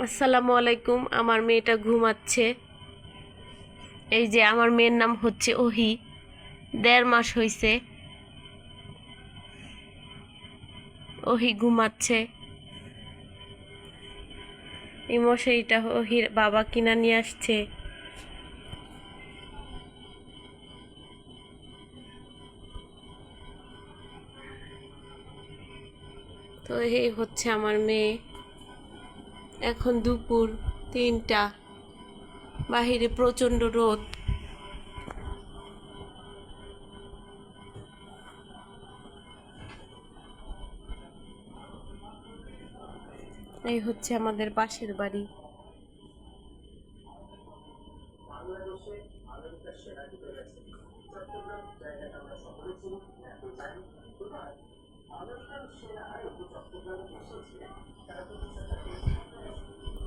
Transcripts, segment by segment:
আসসালামু আলাইকুম, আমার মেয়েটা ঘুমাচ্ছে। এই যে আমার মেয়ের নাম হচ্ছে ওহি, দেড় মাস হয়েছে ওহি ঘুমাচ্ছে। এই মশারিটা ওহির বাবা কিনা নিয়ে আসছে। তো এই হচ্ছে আমার মেয়ে। এখন দুপুর তিনটা। বাহিরে প্রচণ্ড রোদ। এই হচ্ছে আমাদের পাশের বাড়ি।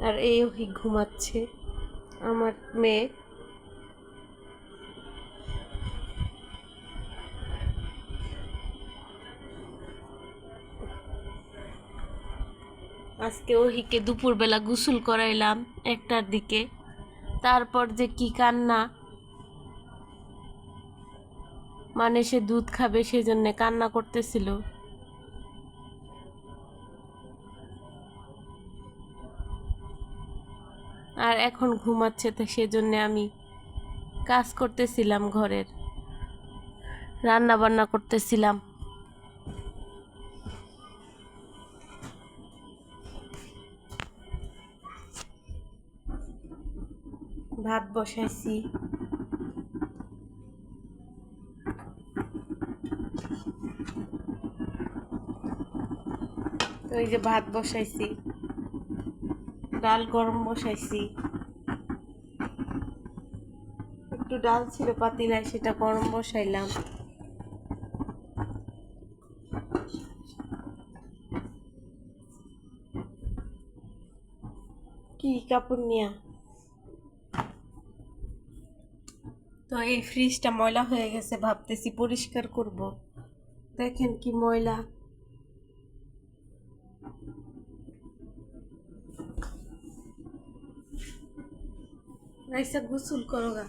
আর এই ঘুমাচ্ছে আমার মেয়ে। আজকে ওহিকে দুপুরবেলা গোসল করাইলাম একটার দিকে। তারপর যে কি কান্না মানে সে দুধ খাবে সেজন্য কান্না করতেছিল। আর এখন ঘুমাচ্ছে, তো সেজন্য আমি কাজ করতেছিলাম ঘরের। রান্না বান্না করতেছিলাম। ভাত বসাইছি। তো এই যে ভাত বসাইছি। ডাল গরম বসাইছি। একটু ডাল ছিল পাতিলায় সেটা গরম বসাইলাম। কি কাপড় নিয়া? তো এই ফ্রিজটা ময়লা হয়ে গেছে, ভাবতেছি পরিষ্কার করব। দেখেন কি ময়লা। রাইসা গোসল করো গা।